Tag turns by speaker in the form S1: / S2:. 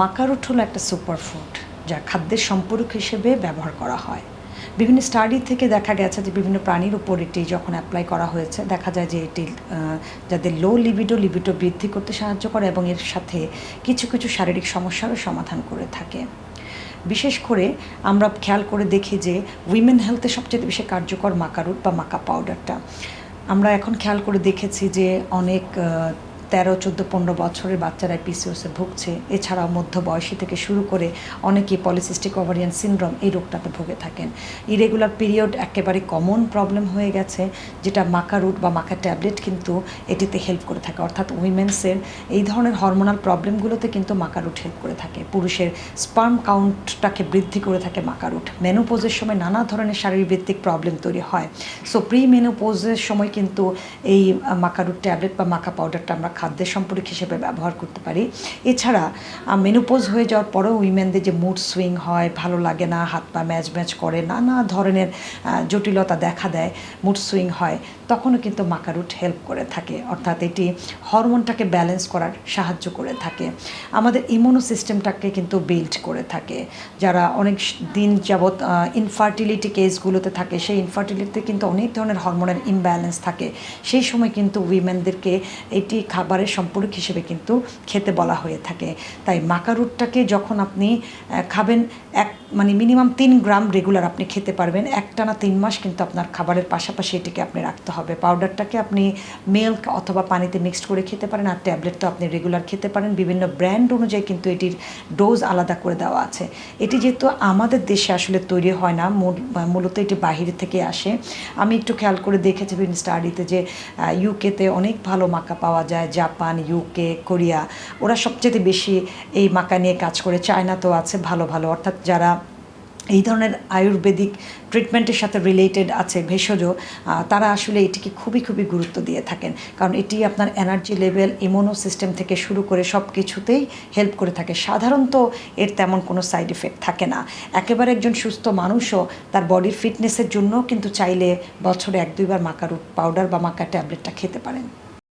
S1: Maca root হলো একটা superfood যা খাদ্যের সম্পূরক হিসেবে ব্যবহার করা হয়। বিভিন্ন স্টাডি থেকে দেখা গেছে যে বিভিন্ন প্রাণীর উপর এটি যখন অ্যাপ্লাই করা হয়েছে, দেখা যায় যে এটি যাদের লো লিবিডো লিবিডো বৃদ্ধি করতে সাহায্য করে এবং এর সাথে কিছু কিছু শারীরিক সমস্যারও সমাধান করে থাকে। বিশেষ করে আমরা খেয়াল করে দেখি যে উইমেন হেলথে সবচেয়ে বেশি কার্যকর মাকারুট বা মাকা পাউডারটা আমরা এখন খেয়াল করে দেখেছি যে অনেক তেরো, চোদ্দ, পনেরো বছরের বাচ্চারা পিসিওসে ভুগছে। এছাড়াও মধ্য বয়সী থেকে শুরু করে অনেকেই পলিসিস্টিক ওভারিয়ান সিনড্রোম এই রোগটাতে ভুগে থাকেন। ইরেগুলার পিরিয়ড একেবারে কমন প্রবলেম হয়ে গেছে, যেটা মাকা রুট বা মাকা ট্যাবলেট কিন্তু এটিতে হেল্প করে থাকে। অর্থাৎ উইমেন্সের এই ধরনের হরমোনাল প্রবলেমগুলোতে কিন্তু মাকা রুট হেল্প করে থাকে। পুরুষের স্পার্ম কাউন্টটাকে বৃদ্ধি করে থাকে মাকা রুট মেনোপোজের সময় নানা ধরনের শারীরভিত্তিক প্রবলেম তৈরি হয়। সো প্রি মেনোপোজের সময় কিন্তু এই মাকারুট ট্যাবলেট বা মাকা পাউডারটা আমরা খাদ্যের সম্পর্ক হিসেবে ব্যবহার করতে পারি। এছাড়া মেনোপোজ হয়ে যাওয়ার পরেও উইমেনদের যে মুড সুইং হয়, ভালো লাগে না, হাত পা ম্যাচ ম্যাচ করে, নানা ধরনের জটিলতা দেখা দেয় মুড সুইং হয়, তখনও কিন্তু মাকারুট হেল্প করে থাকে। অর্থাৎ এটি হরমোনটাকে ব্যালেন্স করার সাহায্য করে থাকে। আমাদের ইমিউনো সিস্টেমটাকে কিন্তু বিল্ড করে থাকে। যারা অনেক দিন যাবৎ ইনফার্টিলিটি কেসগুলোতে থাকে, সেই ইনফার্টিলিটিতে কিন্তু অনেক ধরনের হরমোনের ইমব্যালেন্স থাকে। সেই সময় কিন্তু উইমেনদেরকে এটি খাবারের সম্পর্ক হিসেবে কিন্তু খেতে বলা হয়ে থাকে। তাই মাকারুটটাকে যখন আপনি খাবেন এক মানে মিনিমাম তিন গ্রাম রেগুলার আপনি খেতে পারবেন। একটানা তিন মাস কিন্তু আপনার খাবারের পাশাপাশি এটিকে আপনি রাখতে হবে। পাউডারটাকে আপনি মিল্ক অথবা পানিতে মিক্সড করে খেতে পারেন আর ট্যাবলেট তো আপনি রেগুলার খেতে পারেন। বিভিন্ন ব্র্যান্ড অনুযায়ী কিন্তু এটির ডোজ আলাদা করে দেওয়া আছে। এটি যেহেতু আমাদের দেশে আসলে তৈরি হয় না, মূল- মূলত এটি বাহিরে থেকে আসে। আমি একটু খেয়াল করে দেখেছি বিভিন্ন স্টাডিতে যে ইউকেতে অনেক ভালো মাকা পাওয়া যায়। জাপান ইউকে কোরিয়া ওরা সবচেয়ে বেশি এই মাকা নিয়ে কাজ করে। চায়নাতেও আছে ভালো ভালো। অর্থাৎ যারা এই ধরনের আয়ুর্বেদিক ট্রিটমেন্টের সাথে রিলেটেড আছে ভেষজ তারা আসলে এটিকে খুবই খুবই গুরুত্ব দিয়ে থাকেন। কারণ এটি আপনার এনার্জি লেভেল ইমিউনো সিস্টেম থেকে শুরু করে সব কিছুতেই হেল্প করে থাকে। সাধারণত এর তেমন কোনো সাইড এফেক্ট থাকে না। একেবারে একজন সুস্থ মানুষও তার বডির ফিটনেসের জন্য কিন্তু চাইলে বছরে এক, দুইবার মাকা রুট পাউডার বা মাকা ট্যাবলেটটা খেতে পারেন।